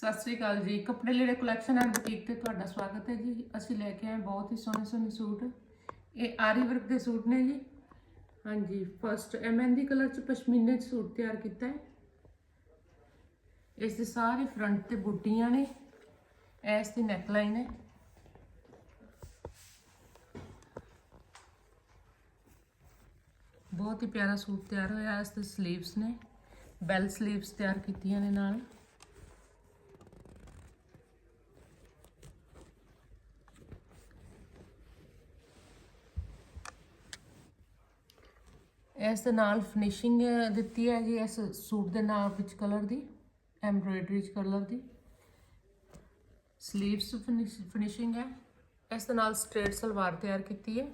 ਸਤਿ ਸ੍ਰੀ ਅਕਾਲ ਜੀ। ਕੱਪੜੇ ਲੀੜੇ ਕਲੈਕਸ਼ਨ ਐਂਡ ਬੁਟੀਕ ਤੇ ਤੁਹਾਡਾ ਸਵਾਗਤ ਹੈ ਜੀ। ਅਸੀਂ ਲੈ ਕੇ ਆਏ ਬਹੁਤ ਹੀ ਸੋਹਣੇ ਸੋਹਣੇ ਸੂਟ। ਇਹ ਆਰੀ ਵਰਕ ਦੇ ਸੂਟ ਨੇ ਜੀ। ਹਾਂਜੀ ਫਸਟ ਇਹ ਮਹਿੰਦੀ ਕਲਰ ਚ ਪਸ਼ਮੀਨੇ ਚ ਸੂਟ ਤਿਆਰ ਕੀਤਾ ਹੈ। ਇਸ ਦੇ ਸਾਰੇ ਫਰੰਟ ਤੇ ਬੂਟੀਆਂ ਨੇ। ਇਸ ਦੀ ਨੈਕ ਲਾਈਨ ਹੈ। ਬਹੁਤ ਹੀ ਪਿਆਰਾ ਸੂਟ ਤਿਆਰ ਹੋਇਆ ਇਸ ਦੇ ਸਲੀਵਸ ਨੇ। ਬੈਲ ਸਲੀਵਸ ਤਿਆਰ ਕੀਤੀਆਂ ਨੇ ਨਾਲ। ਇਸ ਦੇ ਨਾਲ ਫਿਨਿਸ਼ਿੰਗ ਦਿੱਤੀ ਹੈ ਜੀ ਇਸ ਸੂਟ ਦੇ ਨਾਲ ਵਿੱਚ ਕਲਰ ਦੀ ਐਮਬ੍ਰੋਇਡਰੀ ਚ ਕਲਰ ਦੀ। 슬ੀਵਸ ਫਿਨਿਸ਼ਿੰਗ ਹੈ। ਇਸ ਦੇ ਨਾਲ ਸਟ੍ਰੇਟ ਸਲਵਾਰ ਤਿਆਰ ਕੀਤੀ ਹੈ।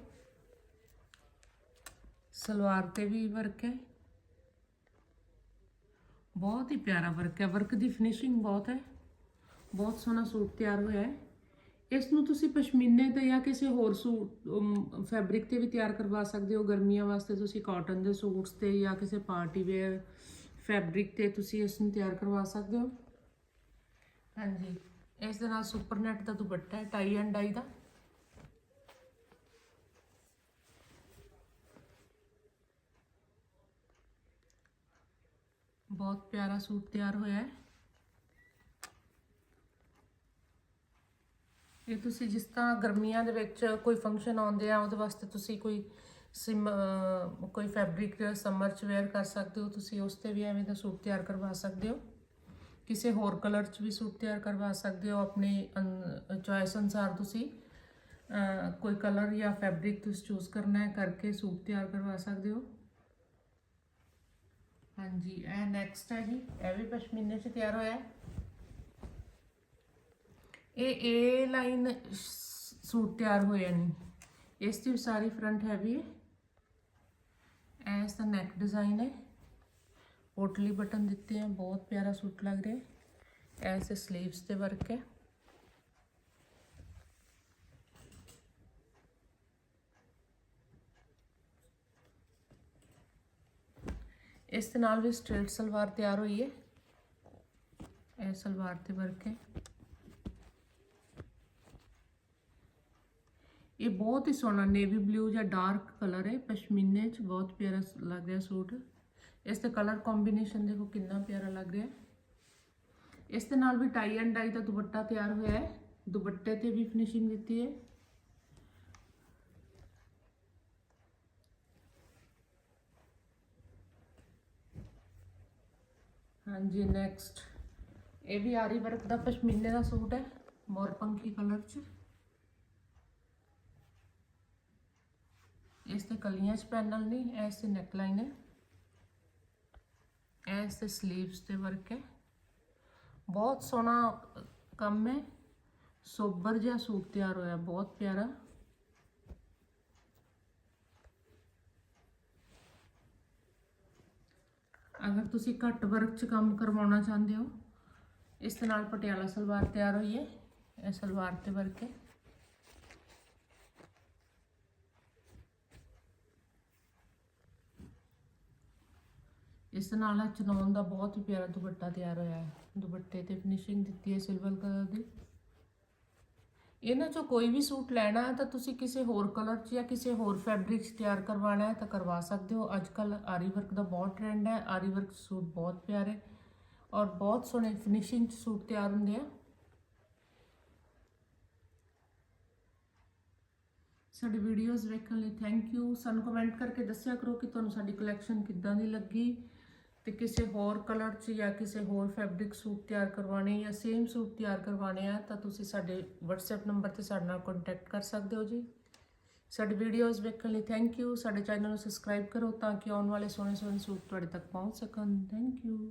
ਸਲਵਾਰ ਤੇ ਵੀ ਵਰਕ ਹੈ। ਬਹੁਤ ਹੀ ਪਿਆਰਾ ਵਰਕ ਹੈ। ਵਰਕ ਦੀ ਫਿਨਿਸ਼ਿੰਗ ਬਹੁਤ ਹੈ। ਬਹੁਤ ਸੋਹਣਾ ਸੂਟ ਤਿਆਰ ਹੋਇਆ ਹੈ। ਇਸ ਨੂੰ ਤੁਸੀਂ ਪਸ਼ਮੀਨੇ ਤੇ ਜਾਂ ਕਿਸੇ ਹੋਰ ਸੂਟ ਫੈਬਰਿਕ ਤੇ ਵੀ ਤਿਆਰ ਕਰਵਾ ਸਕਦੇ ਹੋ। ਗਰਮੀਆਂ ਵਾਸਤੇ ਤੁਸੀਂ ਕਾਟਨ ਦੇ ਸੂਟਸ ਤੇ ਜਾਂ ਕਿਸੇ ਪਾਰਟੀ ਵੇਅਰ ਫੈਬਰਿਕ ਤੇ ਤੁਸੀਂ ਇਸ ਨੂੰ ਤਿਆਰ ਕਰਵਾ ਸਕਦੇ ਹੋ। ਹਾਂਜੀ। ਇਸ ਦੇ ਨਾਲ ਸੁਪਰ ਨੈਟ ਦਾ ਦੁਪੱਟਾ ਹੈ ਟਾਈ ਐਂਡ ਡਾਈ ਦਾ। ਬਹੁਤ ਪਿਆਰਾ ਸੂਟ ਤਿਆਰ ਹੋਇਆ ਹੈ। ਇਹ ਤੁਸੀਂ ਜਿਸ ਤਰ੍ਹਾਂ ਗਰਮੀਆਂ ਦੇ ਵਿੱਚ ਕੋਈ ਫੰਕਸ਼ਨ ਆਉਂਦੇ ਆ, ਉਹਦੇ ਵਾਸਤੇ ਤੁਸੀਂ ਕੋਈ ਸਿਮ ਕੋਈ ਫੈਬਰਿਕ ਸਮਰ ਚ ਵੇਅਰ ਕਰ ਸਕਦੇ ਹੋ, ਤੁਸੀਂ ਉਸ ਤੇ ਵੀ ਐਵੇਂ ਦਾ ਸੂਟ ਤਿਆਰ ਕਰਵਾ ਸਕਦੇ ਹੋ। ਕਿਸੇ ਹੋਰ ਕਲਰ ਚ ਵੀ ਸੂਟ ਤਿਆਰ ਕਰਵਾ ਸਕਦੇ ਹੋ, ਆਪਣੀ ਚੋਇਸ ਅਨੁਸਾਰ ਤੁਸੀਂ ਕੋਈ ਕਲਰ ਜਾਂ ਫੈਬਰਿਕ ਤੁਸੀਂ ਚੂਜ਼ ਕਰਨਾ ਹੈ, ਕਰਕੇ ਸੂਟ ਤਿਆਰ ਕਰਵਾ ਸਕਦੇ ਹੋ। ਹਾਂਜੀ, ਇਹ ਨੈਕਸਟ ਹੈ ਜੀ, ਇਹ ਵੀ ਪਸ਼ਮੀਨੇ ਚ ਤਿਆਰ ਹੋਇਆ ਹੈ। ਇਹ ਏ ਲਾਈਨ ਸੂਟ ਤਿਆਰ ਹੋਇਆ ਨਹੀਂ ਇਸ ਦੀ ਵੀ ਸਾਰੀ ਫਰੰਟ ਹੈਵੀ ਹੈ ਐਸ ਦਾ ਨੈਕ ਡਿਜ਼ਾਈਨ ਹੈ ਪੋਟਲੀ ਬਟਨ ਦਿੱਤੇ हैं ਬਹੁਤ ਪਿਆਰਾ ਸੂਟ ਲੱਗ ਰਿਹਾ ਹੈ ਐਸ ਦੇ 슬ੀਵਸ ਤੇ ਵਰਕ ਹੈ ਇਸ ਦੇ ਨਾਲ ਵੀ ਸਟ੍ਰੇਟ ਸਲਵਾਰ ਤਿਆਰ ਹੋਈ ਹੈ ਇਹ ਸਲਵਾਰ ਤੇ ਵਰਕ ਹੈ ਇਹ ਬਹੁਤ ਹੀ ਸੋਹਣਾ ਨੇਵੀ ਬਲੂ ਜਾਂ ਡਾਰਕ ਕਲਰ ਹੈ। ਪਸ਼ਮੀਨੇ ਚ ਬਹੁਤ ਪਿਆਰਾ ਸ- ਲੱਗ ਰਿਹਾ ਸੂਟ। ਇਸ ਦੇ ਕਲਰ ਕੰਬੀਨੇਸ਼ਨ ਦੇਖੋ ਕਿੰਨਾ ਪਿਆਰਾ ਲੱਗ ਰਿਹਾ। ਹੈ ਇਸ ਦੇ ਨਾਲ ਵੀ ਟਾਈ ਐਂਡ ਡਾਈ ਦਾ ਦੁਪੱਟਾ ਤਿਆਰ ਹੋਇਆ ਹੈ। ਦੁਪੱਟੇ ਤੇ ਵੀ ਫਿਨਿਸ਼ਿੰਗ ਦਿੱਤੀ ਹੈ। ਹਾਂਜੀ ਨੈਕਸਟ ਇਹ ਵੀ ਆਰੀ ਵਰਕ ਦਾ ਪਸ਼ਮੀਨੇ ਦਾ ਸੂਟ ਹੈ। ਮੋਰਪੰਖੀ ਕਲਰ ਚ। ਇਸ ਤੇ ਕਲੀਆਂ ਚ ਪੈਨਲ ਨਹੀਂ ਇਸ ਤੇ ਨੈਕ ਲਾਈਨ ਹੈ। ਇਸ ਤੇ 슬ੀਵਸ ਤੇ ਵਰਕ ਹੈ। ਬਹੁਤ ਸੋਹਣਾ ਕੰਮ ਹੈ। ਸੋਬਰ ਜਿਹਾ ਸੂਟ ਤਿਆਰ ਹੋਇਆ, ਬਹੁਤ ਪਿਆਰਾ। ਅਗਰ ਤੁਸੀਂ ਘੱਟ ਵਰਕ 'ਚ ਕੰਮ ਕਰਵਾਉਣਾ ਚਾਹੁੰਦੇ ਹੋ, ਇਸ ਦੇ ਨਾਲ ਪਟਿਆਲਾ ਸਲਵਾਰ ਤਿਆਰ ਹੋਈ ਹੈ। ਇਹ ਸਲਵਾਰ ਤੇ ਵਰਕ ਹੈ। ਇਸ ਨਾਲ ਚਨੌਨ ਦਾ ਬਹੁਤ ਹੀ ਪਿਆਰਾ ਦੁਪੱਟਾ ਤਿਆਰ ਹੋਇਆ ਹੈ। ਦੁਪੱਟੇ ਤੇ ਫਿਨਿਸ਼ਿੰਗ ਦਿੱਤੀ ਹੈ ਸਿਲਵਰ ਕਲਰ ਦੀ। ਇਹਨਾਂ ਚੋਂ ਕੋਈ ਵੀ ਸੂਟ ਲੈਣਾ ਹੈ ਤਾਂ ਤੁਸੀਂ ਕਿਸੇ ਹੋਰ ਕਲਰ 'ਚ ਜਾਂ ਕਿਸੇ ਹੋਰ ਫੈਬਰਿਕ 'ਚ ਤਿਆਰ ਕਰਵਾਉਣਾ ਹੈ ਤਾਂ ਕਰਵਾ ਸਕਦੇ ਹੋ। ਅੱਜ ਕੱਲ ਆਰੀ ਵਰਕ ਦਾ ਬਹੁਤ ਟ੍ਰੈਂਡ ਹੈ। ਆਰੀ ਵਰਕ ਸੂਟ ਬਹੁਤ ਪਿਆਰੇ ਔਰ ਬਹੁਤ ਸੋਹਣੇ ਫਿਨਿਸ਼ਿੰਗ 'ਚ ਸੂਟ ਤਿਆਰ ਹੁੰਦੇ ਆ। ਸਾਡੀ ਵੀਡੀਓਜ਼ ਵੇਖਣ ਲਈ ਥੈਂਕ ਯੂ ਸਾਨੂੰ ਕਮੈਂਟ ਕਰਕੇ ਦੱਸਿਆ ਕਰੋ ਕਿ ਤੁਹਾਨੂੰ ਸਾਡੀ ਕਲੈਕਸ਼ਨ ਕਿੱਦਾਂ ਦੀ ਲੱਗੀ। ਤੇ ਕਿਸੇ ਹੋਰ ਕਲਰ 'ਚ ਜਾਂ ਕਿਸੇ ਹੋਰ ਫੈਬਰਿਕ ਸੂਟ ਤਿਆਰ ਕਰਵਾਣੇ ਜਾਂ ਸੇਮ ਸੂਟ ਤਿਆਰ ਕਰਵਾਣੇ ਆ, ਤਾਂ ਤੁਸੀਂ ਸਾਡੇ WhatsApp ਨੰਬਰ ਤੇ ਸਾਡੇ ਨਾਲ ਕੰਟੈਕਟ ਕਰ ਸਕਦੇ ਹੋ ਜੀ। ਸਾਡੀ ਵੀਡੀਓਜ਼ ਵੇਖਣ ਲਈ ਥੈਂਕ ਯੂ ਸਾਡੇ ਚੈਨਲ ਨੂੰ ਸਬਸਕ੍ਰਾਈਬ ਕਰੋ ਤਾਂ ਕਿ ਆਉਣ ਵਾਲੇ ਸੋਹਣੇ ਸੋਹਣੇ ਸੂਟ ਤੁਹਾਡੇ ਤੱਕ ਪਹੁੰਚ ਸਕਣ। Thank you